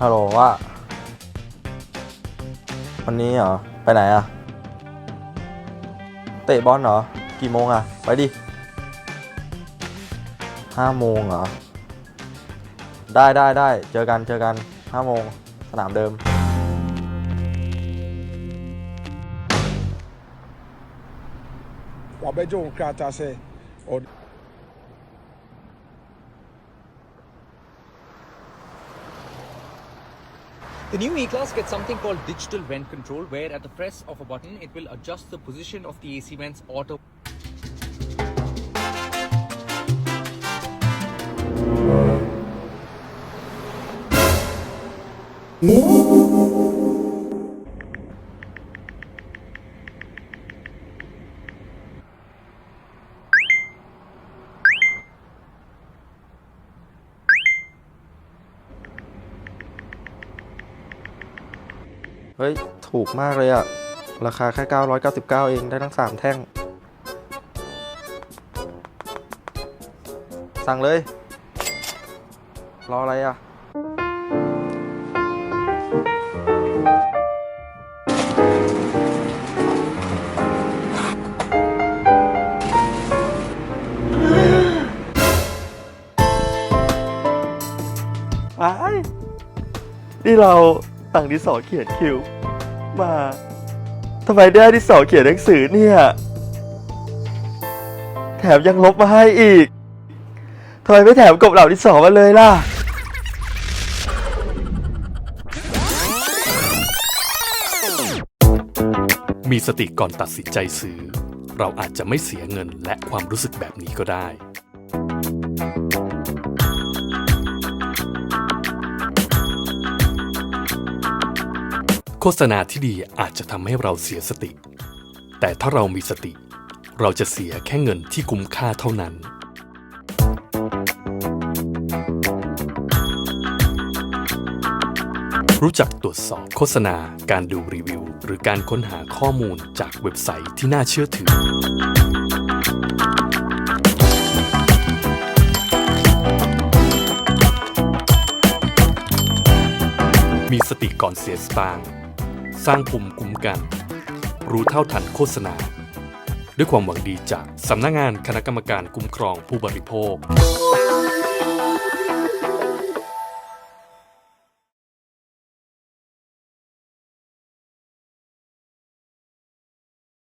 ฮัลโหลว่า วันนี้เหรอ ไปไหนอะเตะบอลเหรอ กี่โมงอะไปดิห้าโมงเหรอ ได้ได้ได้เจอกันเจอกันห้าโมงสนามเดิม wabɛgye wo sɛ The new E-Class gets something called digital vent control where at the press of a button it will adjust the position of the AC vents auto. เฮ้ย ถูกมากเลยอะราคาแค่ 999 เองได้ทั้ง 3 แท่ง สั่งเลย รออะไรอะไอ้นี่เรา ต่างดินสอเขียนคิว มาทำไมได้ที่สอเขียนหนังสือเนี่ย แถมยังลบมาให้อีกทำไมไม่แถมกบเหล่าที่สอมาเลยล่ะมีสติก่อนตัดสินใจซื้อ เราอาจจะไม่เสียเงินและความรู้สึกแบบนี้ก็ได้ ฆษณาที่ดีอาจจะทำให้เราเสียสติ แต่ถ้าเรามีสติ เราจะเสียแค่เงินที่คุ้มค่าเท่านั้น รู้จักตรวจสอบโฆษณา การดูรีวิว หรือการค้นหาข้อมูลจากเว็บไซต์ที่น่าเชื่อถือ มีสติก่อนเสียสตางค์ สร้างภูมิคุ้มกัน รู้เท่าทันโฆษณา ด้วยความหวังดีจากสำนักงานคณะกรรมการคุ้มครองผู้บริโภค